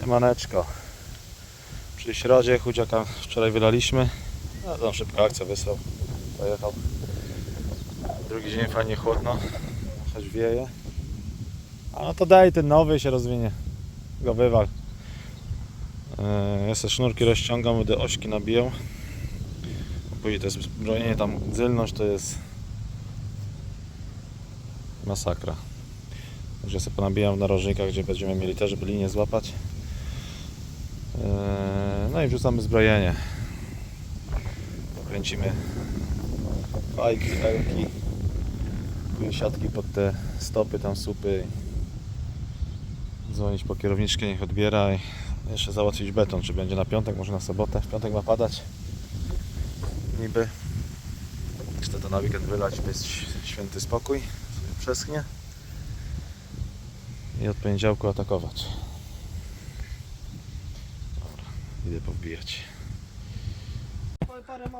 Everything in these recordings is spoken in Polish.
Siemaneczko. Przy środzie chudziaka wczoraj wylaliśmy. No tam szybka akcja wysłał. Pojechał. Drugi dzień fajnie chłodno. Choć wieje. A no to daj ten nowy się rozwinie. Go wywal. Yy, Ja sobie sznurki rozciągam, będę ośki nabijał. Później to jest zbrojenie tam, dzylność to jest masakra. Także sobie ponabijam w narożnikach, gdzie będziemy mieli też, żeby linię złapać. Eee, No i wrzucamy zbrojenie. Kręcimy fajki, elki, siatki pod te stopy, tam supy. Dzwonić po kierowniczkę, niech odbiera i jeszcze załatwić beton, czy będzie na piątek, może na sobotę. W piątek ma padać. Niby. Chcę to na weekend wylać, bez święty spokój. Sobie przeschnie i od poniedziałku atakować. Dobra, idę powbijać.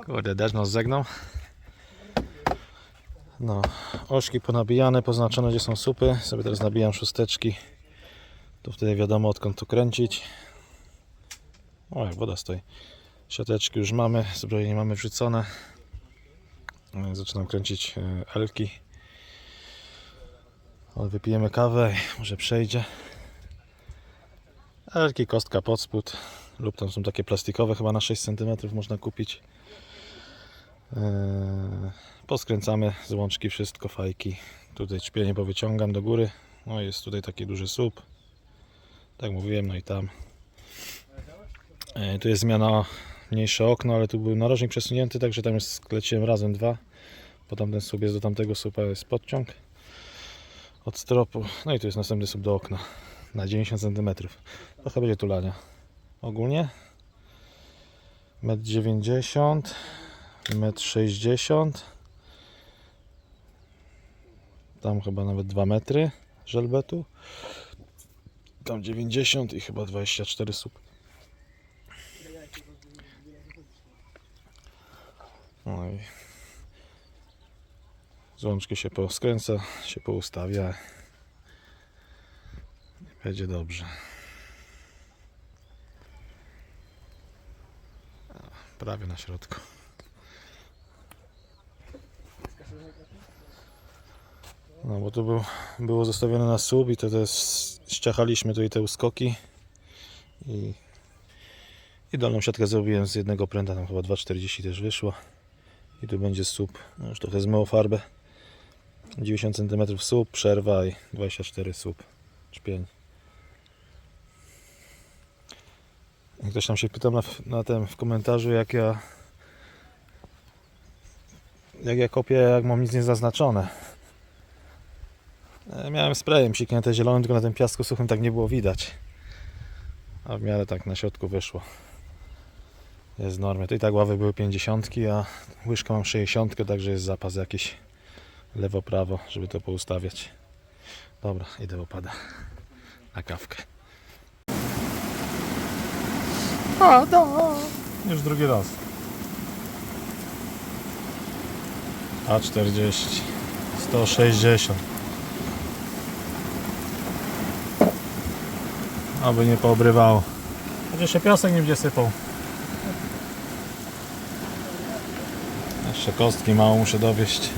Kurde, deszcz nas zegnął. No, ośki ponabijane, poznaczone gdzie są supy. Sobie teraz nabijam szósteczki. Tu wtedy wiadomo odkąd tu kręcić. O, jak woda stoi. Siateczki już mamy, zbrojenie mamy wrzucone. No Zaczynam kręcić e, elki. Ale wypijemy kawę i może przejdzie. Elki, kostka pod spód. Lub tam są takie plastikowe, chyba na 6 cm można kupić. Eee, Poskręcamy z łączki wszystko, fajki. Tutaj czpienie powyciągam do góry. No jest tutaj taki duży słup. Tak mówiłem, no i tam. Eee, Tu jest zmiana mniejsze okno, ale tu był narożnik przesunięty, także tam jest skleciłem razem dwa. Po tamten słup jest do tamtego słupa jest podciąg od stropu. No i tu jest następny słup do okna na 90 cm. Trochę będzie tulania. Ogólnie 1,90 m, 1,60 m. Tam chyba nawet 2 metry żelbetu. Tam 90 i chyba 24 słup. No i Złączki się poskręca, się poustawia. Będzie dobrze. Prawie na środku. No bo tu był, było zostawione na słup i to też ściachaliśmy tutaj te uskoki i, i dolną siatkę zrobiłem z jednego pręta, tam chyba 2,40 też wyszło i tu będzie słup, no już trochę zmyło farbę 90 cm słup, przerwa i 24 słup, czpień. Jak Ktoś tam się pytał na, na tym w komentarzu, jak ja jak ja kopię, jak mam nic nie zaznaczone. E, Miałem sprayem siknięte zielone, tylko na tym piasku suchym tak nie było widać. A w miarę tak na środku wyszło. Jest w normie. To i tak ławy były 50, a łyżkę mam 60, także jest zapas jakiś lewo, prawo, żeby to poustawiać. Dobra, idę opada na kawkę. A, da. Już drugi raz. A40 160 Aby nie poobrywało. Chociaż się piasek nie będzie sypał. Jeszcze kostki mało muszę dowieść.